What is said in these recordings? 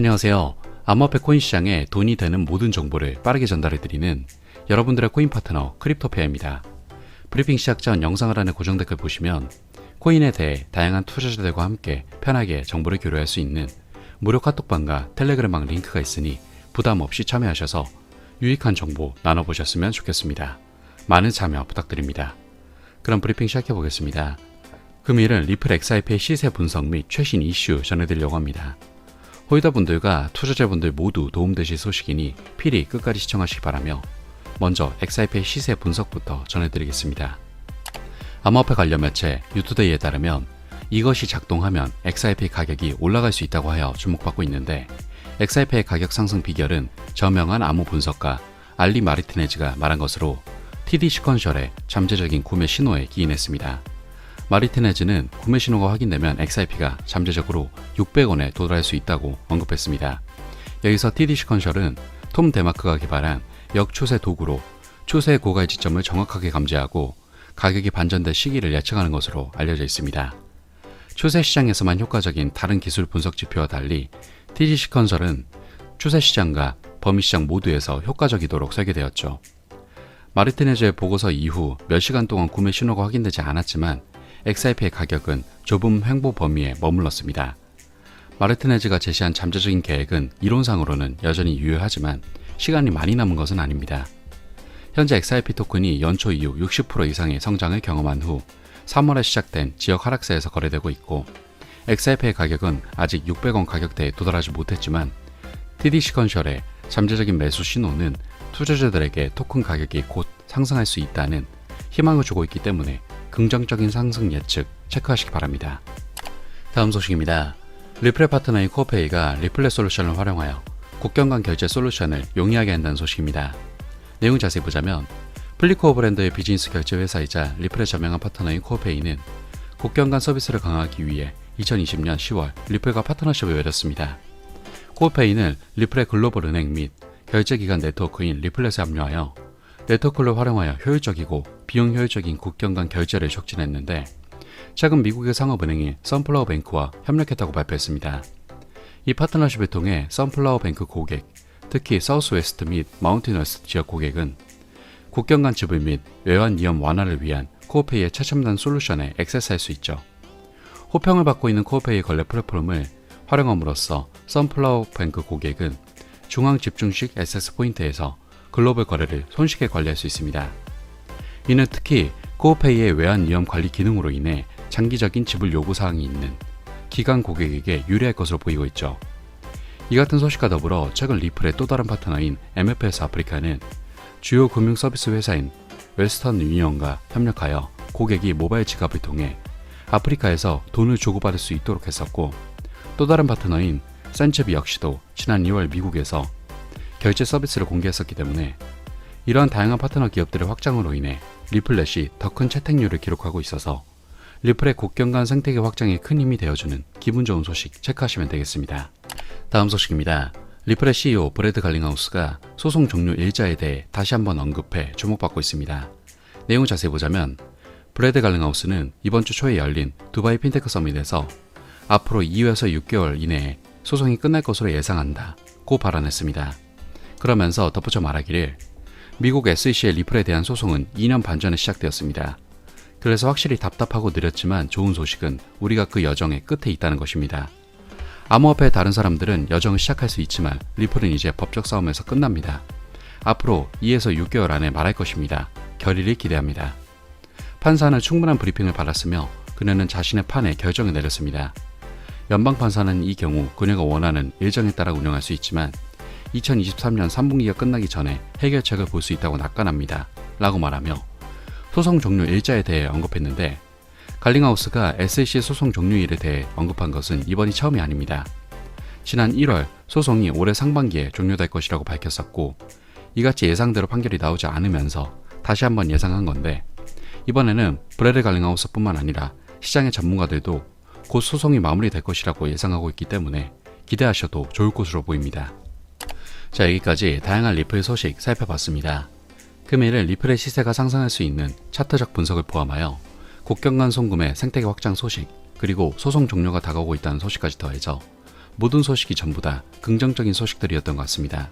안녕하세요. 암호화폐 코인 시장에 돈이 되는 모든 정보를 빠르게 전달해드리는 여러분들의 코인 파트너 크립토페아입니다. 브리핑 시작 전 영상을 하는 고정 댓글 보시면 코인에 대해 다양한 투자자들과 함께 편하게 정보를 교류할 수 있는 무료 카톡방과 텔레그램방 링크가 있으니 부담 없이 참여하셔서 유익한 정보 나눠보셨으면 좋겠습니다. 많은 참여 부탁드립니다. 그럼 브리핑 시작해 보겠습니다. 금일은 리플 XIP의 시세 분석 및 최신 이슈 전해드리려고 합니다. 홀더분들과 투자자분들 모두 도움되실 소식이니 필히 끝까지 시청하시기 바라며 먼저 XIP의 시세 분석부터 전해드리겠습니다. 암호화폐 관련 매체 유투데이에 따르면 이것이 작동하면 XIP 가격이 올라갈 수 있다고 하여 주목받고 있는데 XIP의 가격 상승 비결은 저명한 암호 분석가 알리 마리티네즈가 말한 것으로 TD 시컨셜의 잠재적인 구매 신호에 기인했습니다. 마리티네즈는 구매 신호가 확인되면 XIP가 잠재적으로 600원에 도달할 수 있다고 언급했습니다. 여기서 TD 시컨셜은 톰 데마크가 개발한 역추세 도구로 추세의 고갈 지점을 정확하게 감지하고 가격이 반전될 시기를 예측하는 것으로 알려져 있습니다. 추세 시장에서만 효과적인 다른 기술 분석 지표와 달리 TD 시컨설은 추세 시장과 범위 시장 모두에서 효과적이도록 설계되었죠. 마르티네즈의 보고서 이후 몇 시간 동안 구매 신호가 확인되지 않았지만 XIP의 가격은 좁은 횡보 범위에 머물렀습니다. 마르티네즈가 제시한 잠재적인 계획은 이론상으로는 여전히 유효하지만 시간이 많이 남은 것은 아닙니다. 현재 XIP 토큰이 연초 이후 60% 이상의 성장을 경험한 후 3월에 시작된 지역 하락세에서 거래되고 있고 XIP의 가격은 아직 600원 가격대에 도달하지 못했지만 TD 시컨셜의 잠재적인 매수 신호는 투자자들에게 토큰 가격이 곧 상승할 수 있다는 희망을 주고 있기 때문에 긍정적인 상승 예측 체크하시기 바랍니다. 다음 소식입니다. 리플레 파트너인 코페이가 리플레 솔루션을 활용하여 국경 간 결제 솔루션을 용이하게 한다는 소식입니다. 내용 자세히 보자면 플리코어 브랜드의 비즈니스 결제 회사이자 리플의 저명한 파트너인 코페이는 국경 간 서비스를 강화하기 위해 2020년 10월 리플과 파트너십을 맺었습니다. 코페이는 리플의 글로벌 은행 및 결제기관 네트워크인 리플렛에 합류하여 네트워크를 활용하여 효율적이고 비용 효율적인 국경 간 결제를 촉진했는데 최근 미국의 상업은행인 선플라워 뱅크와 협력했다고 발표했습니다. 이 파트너십을 통해 선플라워 뱅크 고객, 특히 사우스웨스트 및 마운틴 웨스트 지역 고객은 국경 간 지불 및 외환 위험 완화를 위한 코어페이의 최첨단 솔루션에 액세스할 수 있죠. 호평을 받고 있는 코어페이 거래 플랫폼을 활용함으로써 선플라워 뱅크 고객은 중앙 집중식 액세스 포인트에서 글로벌 거래를 손쉽게 관리할 수 있습니다. 이는 특히 코어페이의 외환 위험 관리 기능으로 인해 장기적인 지불 요구 사항이 있는 기관 고객에게 유리할 것으로 보이고 있죠. 이 같은 소식과 더불어 최근 리플의 또 다른 파트너인 MFS 아프리카는 주요 금융 서비스 회사인 웨스턴 유니언과 협력하여 고객이 모바일 지갑을 통해 아프리카에서 돈을 주고받을 수 있도록 했었고 또 다른 파트너인 센체비 역시도 지난 2월 미국에서 결제 서비스를 공개했었기 때문에 이러한 다양한 파트너 기업들의 확장으로 인해 리플렛이 더 큰 채택률을 기록하고 있어서 리플의 국경 간 생태계 확장에 큰 힘이 되어주는 기분 좋은 소식 체크하시면 되겠습니다. 다음 소식입니다. 리플의 CEO 브래드 갈링하우스가 소송 종료 일자에 대해 다시 한번 언급해 주목받고 있습니다. 내용 자세히 보자면 브래드 갈링하우스는 이번 주 초에 열린 두바이 핀테크 서밋에서 앞으로 2에서 6개월 이내에 소송이 끝날 것으로 예상한다. 고 발언했습니다. 그러면서 덧붙여 말하기를 미국 SEC의 리플에 대한 소송은 2년 반 전에 시작되었습니다. 그래서 확실히 답답하고 느렸지만 좋은 소식은 우리가 그 여정의 끝에 있다는 것입니다. 암호화폐 다른 사람들은 여정을 시작할 수 있지만 리플은 이제 법적 싸움에서 끝납니다. 앞으로 2에서 6개월 안에 말할 것입니다. 결의를 기대합니다. 판사는 충분한 브리핑을 받았으며 그녀는 자신의 판에 결정을 내렸습니다. 연방 판사는 이 경우 그녀가 원하는 일정에 따라 운영할 수 있지만 2023년 3분기가 끝나기 전에 해결책을 볼 수 있다고 낙관합니다. 라고 말하며 소송 종료 일자에 대해 언급했는데 갈링하우스가 SAC 소송 종료일에 대해 언급한 것은 이번이 처음이 아닙니다. 지난 1월 소송이 올해 상반기에 종료될 것이라고 밝혔었고 이같이 예상대로 판결이 나오지 않으면서 다시 한번 예상한 건데 이번에는 브레드 갈링하우스뿐만 아니라 시장의 전문가들도 곧 소송이 마무리될 것이라고 예상하고 있기 때문에 기대하셔도 좋을 것으로 보입니다. 자 여기까지 다양한 리플 소식 살펴봤습니다. 금일은 리플의 시세가 상승할 수 있는 차트적 분석을 포함하여 국경 간 송금의 생태계 확장 소식 그리고 소송 종료가 다가오고 있다는 소식까지 더해져 모든 소식이 전부 다 긍정적인 소식들이었던 것 같습니다.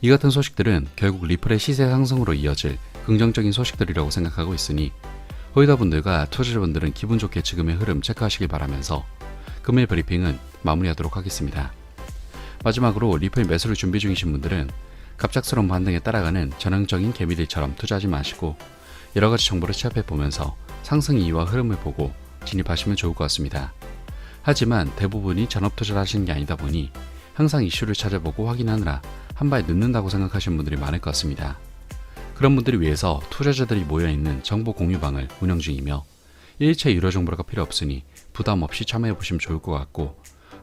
이 같은 소식들은 결국 리플의 시세 상승으로 이어질 긍정적인 소식들이라고 생각하고 있으니 호이더분들과 투자자분들은 기분 좋게 지금의 흐름 체크하시길 바라면서 금일 브리핑은 마무리하도록 하겠습니다. 마지막으로 리플 매수를 준비 중이신 분들은 갑작스러운 반등에 따라가는 전형적인 개미들처럼 투자하지 마시고 여러 가지 정보를 취합해 보면서 상승 이유와 흐름을 보고 진입하시면 좋을 것 같습니다. 하지만 대부분이 전업 투자를 하시는 게 아니다 보니 항상 이슈를 찾아보고 확인하느라 한 발 늦는다고 생각하시는 분들이 많을 것 같습니다. 그런 분들을 위해서 투자자들이 모여있는 정보 공유방을 운영 중이며 일체 유료 정보가 필요 없으니 부담 없이 참여해 보시면 좋을 것 같고